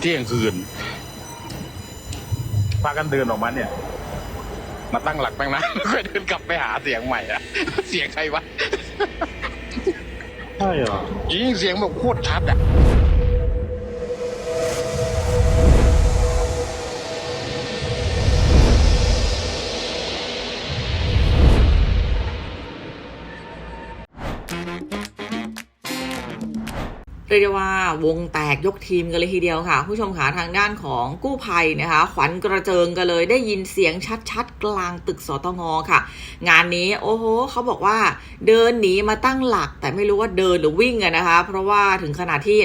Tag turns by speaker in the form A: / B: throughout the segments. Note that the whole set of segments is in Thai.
A: เที่ยงคืนพากันเดินออกมาเนี่ย มาตั้งหลักตั้งนั้นค่อยเดินกลับไปหาเสียงใหม่อะเสียงใครวะ
B: ใช่เหรอ
A: ยิงเสียงแบบโคตรชัดอะ
C: เรียกได้ว่าวงแตกยกทีมกันเลยทีเดียวค่ะ ผู้ชมขาทางด้านของกู้ภัยนะคะ ขวัญกระเจิงกันเลยได้ยินเสียงชัดๆ กลางตึกสตงค่ะ งานนี้โอ้โหเขาบอกว่าเดินหนีมาตั้งหลัก แต่ไม่รู้ว่าเดินหรือวิ่งกันะคะ เพราะว่าถึงขนาดที่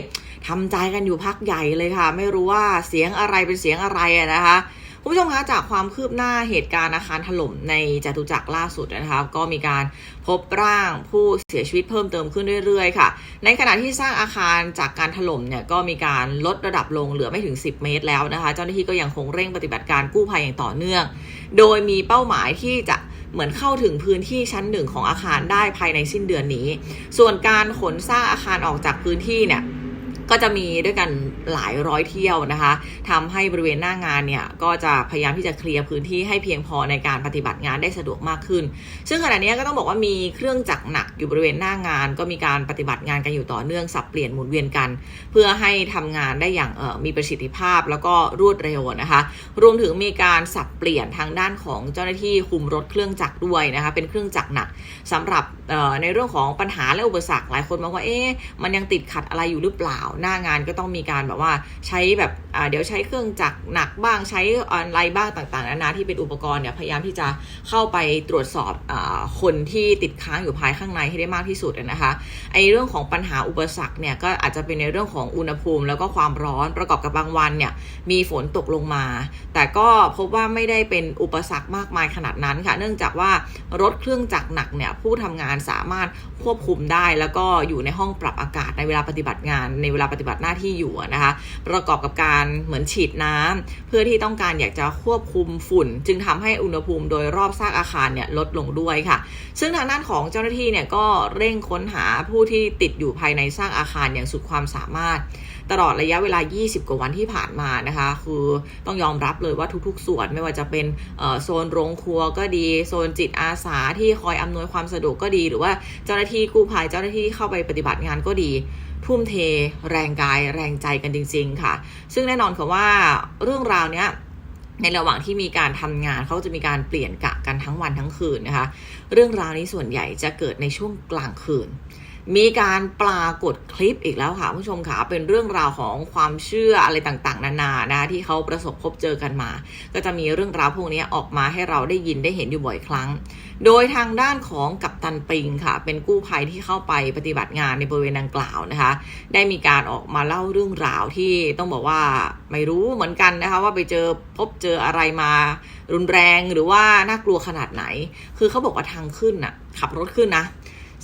C: ทำใจกันอยู่พักใหญ่เลยค่ะ ไม่รู้ว่าเสียงอะไรเป็นเสียงอะไรนะคะ คุณผู้ชมคะจากความคืบหน้าเหตุการณ์อาคารถล่มในจตุจักรล่าสุดนะคะก็มีการพบร่างผู้เสียชีวิตเพิ่มเติมขึ้นเรื่อยๆค่ะ ในขณะที่สร้างอาคารจากการถล่มเนี่ยก็มีการลดระดับลงเหลือไม่ถึง 10 เมตรแล้วนะคะ เจ้าหน้าที่ก็ยังคงเร่งปฏิบัติการกู้ภัยอย่างต่อเนื่อง โดยมีเป้าหมายที่จะเหมือนเข้าถึงพื้นที่ชั้นหนึ่งของอาคารได้ภายในสิ้นเดือนนี้ ส่วนการขนสร้างอาคารออกจากพื้นที่เนี่ย ก็จะมีด้วยกันหลายร้อยเที่ยวนะคะทำให้บริเวณหน้างานเนี่ยก็จะพยายามที่จะเคลียร์พื้นที่ให้เพียงพอในการปฏิบัติงานได้สะดวกมากขึ้น ซึ่งขณะนี้ก็ต้องบอกว่ามีเครื่องจักรหนักอยู่บริเวณหน้างาน ก็มีการปฏิบัติงานกันอยู่ต่อเนื่องสับเปลี่ยนหมุนเวียนกัน เพื่อให้ทำงานได้อย่างมีประสิทธิภาพแล้วก็รวดเร็วนะคะ รวมถึงมีการสับเปลี่ยนทางด้านของเจ้าหน้าที่คุมรถเครื่องจักรด้วยนะคะเป็นเครื่องจักรหนักสำหรับในเรื่องของปัญหาและอุปสรรคหลายคนมองว่าเอ๊ะมันยังติดขัดอะไรอยู่หรือเปล่าหน้างานก็ต้องมีการแบบว่าใช้แบบเดี๋ยวใช้เครื่องจักรหนักบ้างใช้อะไรบ้างต่างๆนานาที่เป็นอุปกรณ์เนี่ยพยายามที่จะเข้าไปตรวจสอบอคนที่ติดค้างอยู่ภายข้างในให้ได้มากที่สุดนะคะไอเรื่องของปัญหาอุปสรรคเนี่ยก็อาจจะเป็นในเรื่องของอุณหภูมิแล้วก็ความร้อนประกอบกับบางวันเนี่ยมีฝนตกลงมา แต่ก็พบว่าไม่ได้เป็นอุปสรรคมากมายขนาดนั้นค่ะ เนื่องจากว่ารถเครื่องจักรหนักเนี่ยผู้ทำงานสามารถควบคุมได้ แล้วก็อยู่ในห้องปรับอากาศในเวลาปฏิบัติงานในเวลาปฏิบัติหน้าที่อยู่นะคะ ประกอบกับการเหมือนฉีดน้ำเพื่อที่ต้องการอยากจะควบคุมฝุ่น จึงทำให้อุณหภูมิโดยรอบซากอาคารเนี่ยลดลงด้วยค่ะ ซึ่งทางด้านของเจ้าหน้าที่เนี่ยก็เร่งค้นหาผู้ที่ติดอยู่ภายในซากอาคารอย่างสุดความสามารถตลอดระยะเวลา 20 กว่าวันที่ผ่านมานะคะ คือต้องยอมรับเลยว่าทุกๆ ส่วนไม่ว่าจะเป็นโซนโรงครัวก็ดี โซนจิตอาสาที่คอยอำนวยความสะดวกก็ดี หรือว่าเจ้าหน้าที่กู้ภัยเจ้าหน้าที่ที่เข้าไปปฏิบัติงานก็ดี ทุ่มเทแรงกายแรงใจกันจริง ๆ ค่ะ ซึ่งแน่นอนค่ะว่าเรื่องราวเนี้ยในระหว่างที่มีการทำงานเขาจะมีการเปลี่ยนกะกันทั้งวันทั้งคืนนะคะ เรื่องราวนี้ส่วนใหญ่จะเกิดในช่วงกลางคืน มีการปรากฏคลิปอีกแล้วค่ะผู้ชมค่ะเป็นเรื่องราวของความเชื่ออะไรต่างๆ นานานะที่เขาประสบพบเจอกันมา ก็จะมีเรื่องราวพวกนี้ออกมาให้เราได้ยินได้เห็นอยู่บ่อยครั้ง โดยทางด้านของกัปตันปิงค่ะ เป็นกู้ภัยที่เข้าไปปฏิบัติงานในบริเวณดังกล่าวนะคะ ได้มีการออกมาเล่าเรื่องราวที่ต้องบอกว่าไม่รู้เหมือนกันนะคะ ว่าไปเจอพบเจออะไรมารุนแรงหรือว่าน่ากลัวขนาดไหน คือเขาบอกว่าทางขึ้นน่ะขับรถขึ้นนะ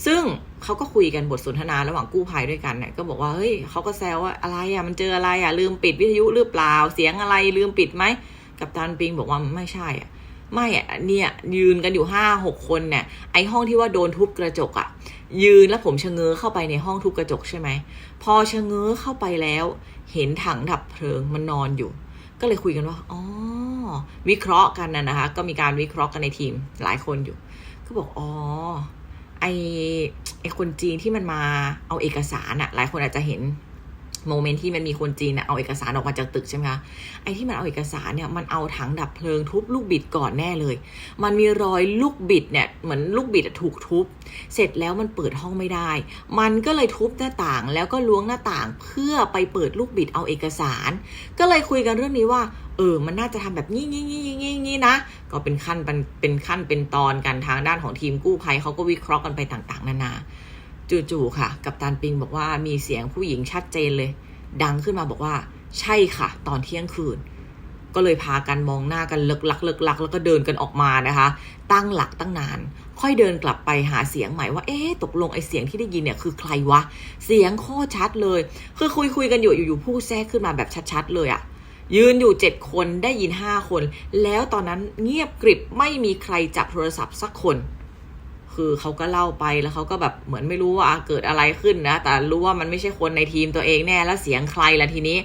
C: ซึ่งเขาก็คุยกันบทสนทนาระหว่างกู้ภัยด้วยกันเนี่ยก็บอกว่าเฮ้ยเขาก็แซวว่าอะไรอะมันเจออะไรอะลืมปิดวิทยุหรือเปล่าเสียงอะไรลืมปิดไหมกับตันปิงบอกว่าไม่ใช่อะ ไม่อะเนี่ยยืนกันอยู่ห้าหกคนเนี่ยไอห้องที่ว่าโดนทุบกระจกอะยืนแล้วผมชะเง้อเข้าไปในห้องทุบกระจกใช่ไหมพอชะเง้อเข้าไปแล้ว เห็นถังดับเพลิงมันนอนอยู่ ก็เลยคุยกันว่าอ๋อวิเคราะห์กันนะนะคะ ก็มีการวิเคราะห์กันในทีมหลายคนอยู่ ก็บอกอ๋อไอไอคนจีนที่มันมาเอาเอกสารอะหลายคนอาจจะเห็น โมเมนต์ที่มันมีคนจีนเอาเอกสารออกมาจากตึกใช่ไหมคะ ไอ้ที่มันเอาเอกสารเนี่ยมันเอาถังดับเพลิงทุบลูกบิดก่อนแน่เลย มันมีรอยลูกบิดเนี่ยเหมือนลูกบิดถูกทุบ เสร็จแล้วมันเปิดห้องไม่ได้ มันก็เลยทุบหน้าต่างแล้วก็ล้วงหน้าต่างเพื่อไปเปิดลูกบิดเอาเอกสาร ก็เลยคุยกันเรื่องนี้ว่าเออ มันน่าจะทำแบบนี้งี้งี้งี้งี้งี้นะ ก็เป็นขั้นเป็นเป็นขั้นเป็นตอนกันทางด้านของทีมกู้ภัยเขาก็วิเคราะห์กันไปต่าง ๆ นานา จู่ๆค่ะ กับตันปิงบอกว่ามีเสียงผู้หญิงชัดเจนเลย ดังขึ้นมาบอกว่า ใช่ค่ะ ตอนเที่ยงคืน ก็เลยพากันมองหน้ากันเลิกลักเลิกลักแล้วก็เดินกันออกมานะคะ ตั้งหลักตั้งนาน ค่อยเดินกลับไปหาเสียงใหม่ว่า เอ๊ะตกลงไอ้เสียงที่ได้ยินเนี่ยคือใครวะ เสียงโคตรชัดเลย คือคุยคุยกันอยู่อยู่ๆพูดแทรกขึ้นมาแบบชัดๆ เลยอะยืนอยู่เจ็ดคนได้ยินห้าคน แล้วตอนนั้นเงียบกริบไม่มีใครจับโทรศัพท์สักคน คือเขาก็เล่าไปแล้วเขาก็แบบเหมือนไม่รู้ว่าเกิดอะไรขึ้นนะ แต่รู้ว่ามันไม่ใช่คนในทีมตัวเองแน่แล้วเสียงใครละทีนี้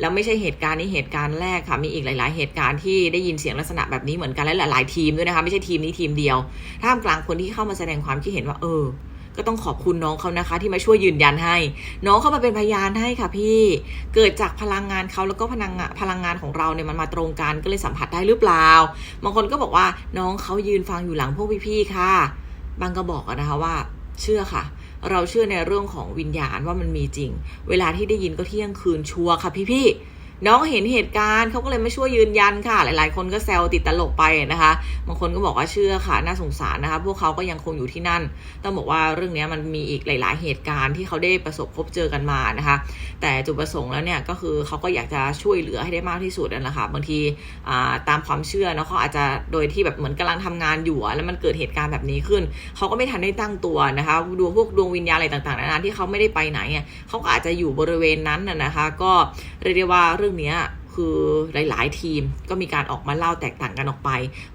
C: แล้วไม่ใช่เหตุการณ์นี้เหตุการณ์แรกค่ะมีอีกหลาย ๆ เหตุการณ์ที่ได้ยินเสียงลักษณะแบบนี้เหมือนกันและหลายๆทีมด้วยนะคะไม่ใช่ทีมนี้ทีมเดียวท่ามกลางคนที่เข้ามาแสดงความคิดเห็นว่า เออก็ต้องขอบคุณน้องเขานะคะ ที่มาช่วยยืนยันให้ น้องเข้ามาเป็นพยานให้ค่ะพี่เกิดจากพลังงานเขาแล้วก็พลังงานพลังงานของเราเนี่ยมันมาตรงกันก็เลยสัมผัสได้หรือเปล่าบางคนก็บอกว่าน้องเขายืนฟังอยู่หลังพวกพี่ๆค่ะ บางก็บอกนะคะว่าเชื่อค่ะ เราเชื่อในเรื่องของวิญญาณว่ามันมีจริง เวลาที่ได้ยินก็เที่ยงคืนชัวร์ค่ะพี่ๆ น้องเห็นเหตุการณ์เขาก็เลยไมาช่วยยืนยันค่ะ หลาย ๆ คนก็แซวติดตลกไปนะคะบางคนก็บอกว่าเชื่อค่ะ น่าสงสารนะคะ พวกเขาก็ยังคงอยู่ที่นั่น ต้องบอกว่าเรื่องนี้มันมีอีกหลาย ๆ เหตุการณ์ที่เขาได้ประสบพบเจอกันมานะคะ แต่จุดประสงค์แล้วเนี่ยก็คือเขาก็อยากจะช่วยเหลือให้ได้มากที่สุดนั่นแหละค่ะบางทีตามความเชื่อเนาะเขาอาจจะโดยที่แบบเหมือนกำลังทำงานอยู่แล้วมันเกิดเหตุการณ์แบบนี้ขึ้นเขาก็ไม่ทันได้ตั้งตัวนะคะดวงพวกดวงวิญญาณอะไรต่าง ๆ นานาที่เขาไม่ได้ไปไหนเขาก็อาจจะอยู่บริเวณนั้นนะนะคะ ก็เรียกได้ว่าเรื่องเนี้คือหลาย ๆ ทีมก็มีการออกมาเล่าแตกต่างกันออกไป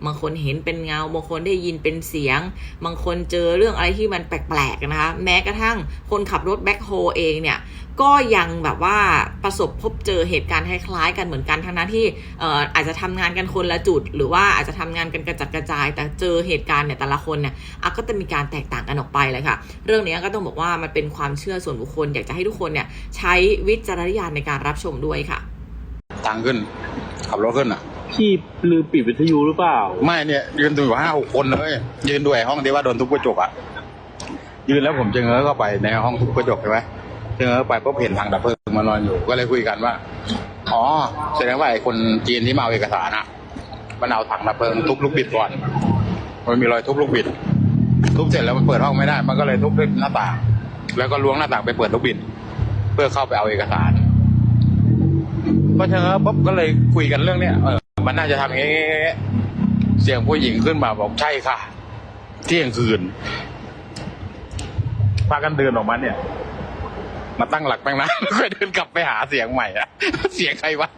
C: บางคนเห็นเป็นเงา บางคนได้ยินเป็นเสียง บางคนเจอเรื่องอะไรที่มันแปลก ๆ นะคะ แม้กระทั่งคนขับรถแบ็คโฮเองเนี่ย ก็ยังแบบว่าประสบพบเจอเหตุการณ์คล้ายๆ กันเหมือนกันทั้งนั้นที่อออาจจะทำงานกันคนละจุด หรือว่าอาจจะทำงานกันกระจัดกระจาย แต่เจอเหตุการณ์เนี่ยแต่ละคนเนี่ยก็จะมีการแตกต่างกันออกไปเลยค่ะ เรื่องนี้ก็ต้องบอกว่ามันเป็นความเชื่อส่วนบุคคล อยากจะให้ทุกคนเนี่ยใช้วิจารณญาณในการรับชมด้วยค่ะ
A: ทางขึ้น ขับรถขึ้นอะ
B: พี่ลืมปิดวิทยุหรือเปล่า
A: ไม่เนี่ย ยืนดูอยู่ห้าหกคนเลยยืนดูไอ้ห้องที่ว่าโดนทุบกระจกอะยืนแล้วผมจะเง้อเข้าไปในห้องทุบกระจกใช่ไหมเจอเข้าไปก็เห็นทางดับเพลิงมานอนอยู่ก็เลยคุยกันว่าอ๋อแสดงว่าไอ้คนจีนที่มาเอาเอกสารอะมันเอาถังดับเพลิงทุบลูกบิดก่อนมันมีรอยทุบลูกบิด ทุบเสร็จแล้วมันเปิดห้องไม่ได้ มันก็เลยทุบด้วยหน้าต่าง แล้วก็ล้วงหน้าต่างไปเปิดลูกบิด เพื่อเข้าไปเอาเอกสาร ก็เชอปุ๊บก็เลยคุยกันเรื่องเนี้ยเออมันน่าจะทำอย่างงี้เสียงผู้หญิงขึ้นมาบอกใช่ค่ะ เที่ยงคืนพากันเดินออกมาเนี่ย มาตั้งหลักตั้งนานค่อยเดินกลับไปหาเสียงใหม่อะเสียงใครวะ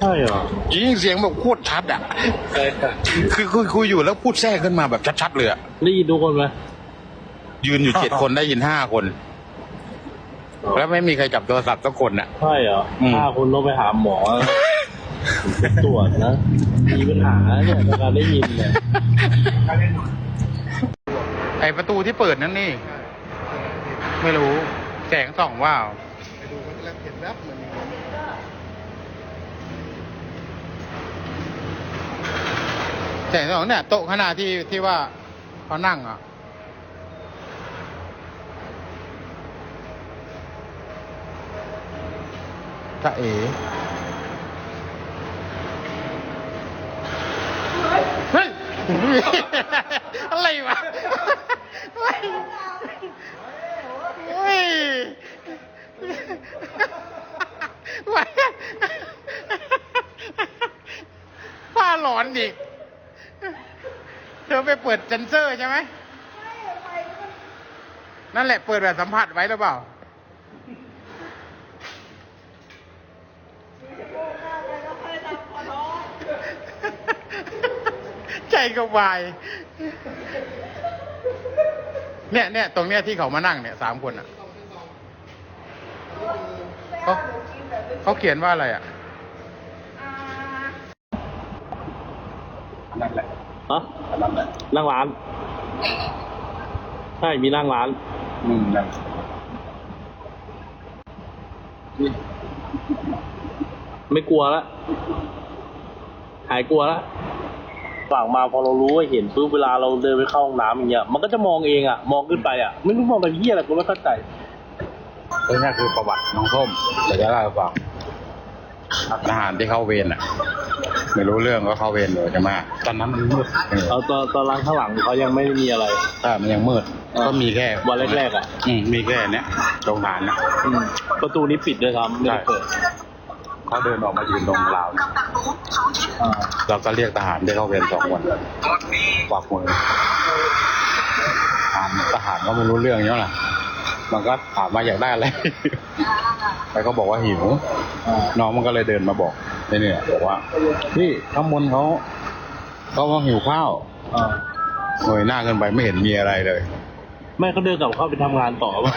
B: ใช่เหรอ
A: ยิงเสียงแบบโคตรชัดอะ
B: ใช่ค่ะ
A: คือคุยคุยอยู่แล้วพูดแทรกขึ้นมาแบบชัดๆเลยอะ
B: ได้ยินทุกคนไหม
A: ยืนอยู่เจ็ดคนได้ยินห้าคน แล้วไม่มีใครจับโทรศัพท์สักคนอะ
B: ใช่เหรอ
A: อืม
B: ถ้าคุณต้องไปหาหมอ ตรวจนะ มีปัญหาเนี่ยในการได้ยินเนี่ย
A: ไอประตูที่เปิดนั่นนี่ ไม่รู้ แสงส่องว่า
D: ไปดูมันแล้วเห็นแวบเหมือน
A: แสงส่องเนี่ยโต๊ะขางหนาดที่ที่ว่าเขานั่งอะ ถ้าเอ๋เฮ้ยอะไรวะเฮ้ยเฮ้ยวะผ้าหลอนดิเธอไปเปิดเซนเซอร์ใช่ไหมนั่นแหละเปิดแบบสัมผัสไว้หรือเปล่า ใจ ก็วายเนี่ยเนี่ยตรงเนี้ยที่เขามานั่งเนี่ยสามคนอะเขาเขาเขียนว่าอะไรอะนั่นแหละ
B: ฮะ
A: นั่นแหละ
B: นั่งร้าน ใช่ มีนั่งร้าน
A: อืมนั่น
B: ไม่กลัวละ หายกลัวละ ฝั่งมาพอเรารู้ว่าเห็นปุ๊บเวลาเราเดินไปเข้าห้องน้ำอย่างเงี้ยมันก็จะมองเองอะมองขึ้นไปอะไม่รู้มองไปที่อะไรกูไม่เข้าใจ
A: ตัวเนี้ยคือประวัติน้องส้มจะได้เล่าให้ฟังทหารที่เข้าเวรอะ ไม่รู้เรื่องก็เข้าเวรเลยใช่ไหมตอนนั้นมันมืดเออ
B: เอาตอนตอนร้านข้างหลังเขายังไม่มีอะไร
A: ถ้ามันยังมืด
B: อ่า
A: ก็มีแค่
B: วันแรกๆอะ
A: อืมมีแค่เนี้ยโรงทานนะ
B: อืมประตูนี้ปิดด้วยครับไม่ได้เปิด
A: เขาเดินออกมายืนตรงราว เนี่ย
B: อ่า
A: เราก็เรียกทหารที่เข้าเวรสองคนกวักมือถามทหารก็ไม่รู้เรื่องเนี้ยแหละมันก็ถามมาอยากได้อะไรไปก็บอกว่าหิว
B: อ่า
A: น้องมันก็เลยเดินมาบอกนี่เนี่ยบอกว่า พี่ข้างบนเขาเขาว่าหิวข้าว
B: อ่า
A: เงยหน้าขึ้นไปไม่เห็นมีอะไรเลย
B: แม่เขาเดินกลับเข้าไปทำงานต่อป่ะ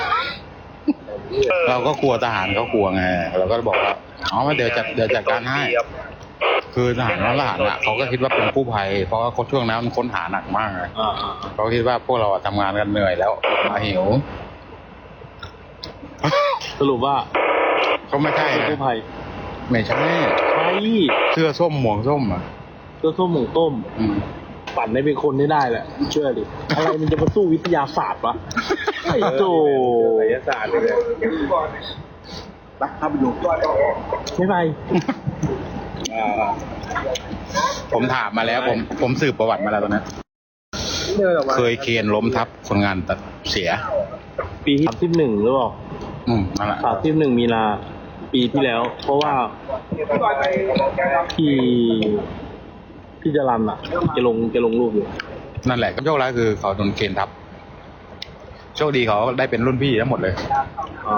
A: เราก็กลัวทหารเขากลัวไงเราก็บอกว่าอ๋อเดี๋ยวจัดเดี๋ยวจัดการให้ คือทหารทหารอะเขาก็คิดว่าเป็นกู้ภัย เพราะว่าเขาช่วงนั้นมันค้นหาหนักมากไง
B: อ่าอ่า
A: เขาคิดว่าพวกเราอะทำงานกันเหนื่อยแล้วมาหิว
B: สรุปว่า
A: ก็ไม่ใช่
B: เป็น
A: นะ
B: กู้ภัย
A: ไม่ใช่
B: ใช่
A: เสื้อส้มหมวกส้มอะ
B: เจ้าส้มหมูต้ม
A: อืม
B: ปั่นได้เป็นคนได้ได้แหละเชื่อดิอะไรมันจะมาสู้วิทยาศาสตร์วะไอ้โจ
D: ไสยศาสตร์เลยนะถ้าไปดู
B: ไม่ไป
A: ผมถามมาแล้ว ผมผมสืบประวัติมาแล้วตอนนั้น
D: เดินออกมา
A: เคยเคนล้มทับคนงานตัดเสีย
B: ปีที่สามสิบหนึ่งหรือเปล่า
A: อืมนั่นแหละ
B: สามสิบหนึ่งมีนาปีที่แล้ว เพราะว่าพี่พี่จรันอะจะลงจะลงรูปอยู่
A: นั่นแหละก็โชคร้ายคือเขาโดนเคนทับ โชคดีเขาได้เป็นรุ่นพี่ทั้งหมดเลย
B: อ๋อ